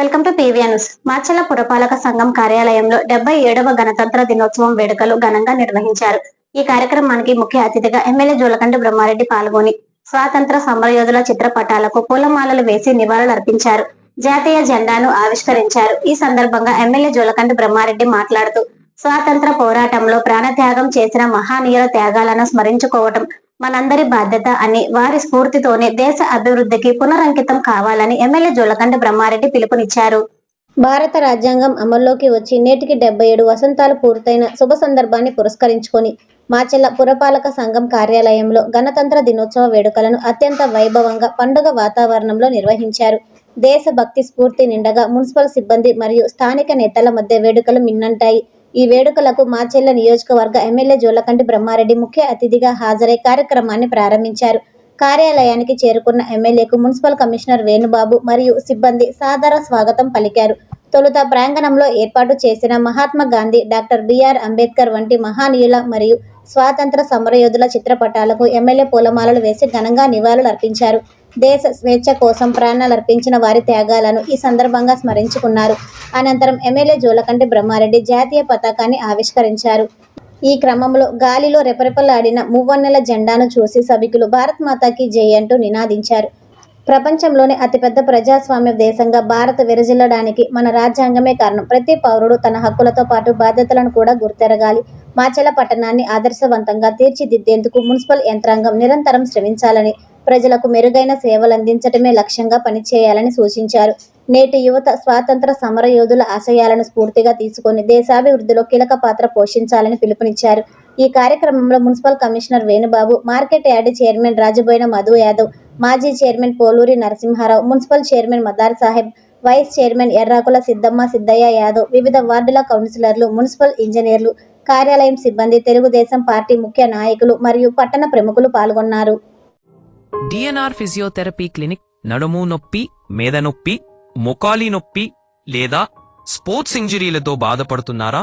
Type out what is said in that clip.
Welcome to PV news. Macherla పురపాలక సంఘం కార్యాలయంలో డెబ్బై ఏడవ గణతంత్ర దినోత్సవం వేడుకలు ఘనంగా నిర్వహించారు. ఈ కార్యక్రమానికి ముఖ్య అతిథిగా ఎమ్మెల్యే జోలకంటి బ్రహ్మారెడ్డి పాల్గొని స్వాతంత్ర సమరయోధుల చిత్రపటాలకు పూలమాలలు వేసి నివాళులర్పించారు జాతీయ జెండాను ఆవిష్కరించారు. ఈ సందర్భంగా ఎమ్మెల్యే జోలకంటి బ్రహ్మారెడ్డి మాట్లాడుతూ స్వాతంత్ర పోరాటంలో ప్రాణత్యాగం చేసిన మహానీయుల త్యాగాలను స్మరించుకోవటం మనందరి బాధ్యత అని వారి స్ఫూర్తితోనే దేశ అభివృద్ధికి పునరంకితం కావాలని ఎమ్మెల్యే జోలకండ బ్రహ్మారెడ్డి పిలుపునిచ్చారు. భారత రాజ్యాంగం అమల్లోకి వచ్చి నేటికి డెబ్బై ఏడు వసంతాలు పూర్తయిన శుభ సందర్భాన్ని పురస్కరించుకొని మాచెల్ల పురపాలక సంఘం కార్యాలయంలో గణతంత్ర దినోత్సవ వేడుకలను అత్యంత వైభవంగా పండుగ వాతావరణంలో నిర్వహించారు. దేశభక్తి స్ఫూర్తి నిండగా మున్సిపల్ సిబ్బంది మరియు స్థానిక నేతల మధ్య వేడుకలు మిన్నంటాయి. ఈ వేడుకలకు మాచెల్ల నియోజకవర్గ ఎమ్మెల్యే జోలకంటి బ్రహ్మారెడ్డి ముఖ్య అతిథిగా హాజరై కార్యక్రమాన్ని ప్రారంభించారు. కార్యాలయానికి చేరుకున్న ఎమ్మెల్యేకు మున్సిపల్ కమిషనర్ వేణుబాబు మరియు సిబ్బంది సాదర స్వాగతం పలికారు. తొలుత ప్రాంగణంలో ఏర్పాటు చేసిన Mahatma Gandhi doctor B R Ambedkar వంటి మహానీయుల మరియు స్వాతంత్ర సమరయోధుల చిత్రపటాలకు ఎమ్మెల్యే పూలమాలలు వేసి ఘనంగా నివాళులర్పించారు. దేశ స్వేచ్ఛ కోసం ప్రాణాలర్పించిన వారి త్యాగాలను ఈ సందర్భంగా స్మరించుకున్నారు. అనంతరం ఎమ్మెల్యే జోలకంటి బ్రహ్మారెడ్డి జాతీయ పతాకాన్ని ఆవిష్కరించారు. ఈ క్రమంలో గాలిలో రెపరెపలాడిన మువ్వన్నెల జెండాను చూసి సభికులు భారత్ మాతాకి జై అంటూ నినాదించారు. ప్రపంచంలోనే అతిపెద్ద ప్రజాస్వామ్య దేశంగా భారత్ విరజిల్లడానికి మన రాజ్యాంగమే కారణం. ప్రతి పౌరుడు తన హక్కులతో పాటు బాధ్యతలను కూడా గుర్తెరగాలి. మాచల పట్టణాన్ని ఆదర్శవంతంగా తీర్చిదిద్దేందుకు మున్సిపల్ యంత్రాంగం నిరంతరం శ్రమించాలని ప్రజలకు మెరుగైన సేవలందించడమే లక్ష్యంగా పనిచేయాలని సూచించారు. నేటి యువత స్వాతంత్ర సమరయోధుల ఆశయాలను స్ఫూర్తిగా తీసుకొని దేశాభివృద్ధిలో కీలక పాత్ర పోషించాలని పిలుపునిచ్చారు. ఈ కార్యక్రమంలో municipal commissioner Venubabu market yard chairman Rajaboina Madhu Yadav మాజీ chairman Poluri Narasimha Rao municipal chairman Madar Saheb vice chairman Errakula Siddamma Siddaiah Yadav వివిధ వార్డుల కౌన్సిలర్లు మున్సిపల్ ఇంజనీర్లు కార్యాలయం సిబ్బంది తెలుగుదేశం పార్టీ ముఖ్య నాయకులు మరియు పట్టణ ప్రముఖులు పాల్గొన్నారు. డిఎన్ఆర్ ఫిజియోథెరపీ క్లినిక్ నడుము నొప్పి మేద నొప్పి మొకాలి నొప్పి లేదా స్పోర్ట్స్ ఇంజరీలతో బాధపడుతున్నారా?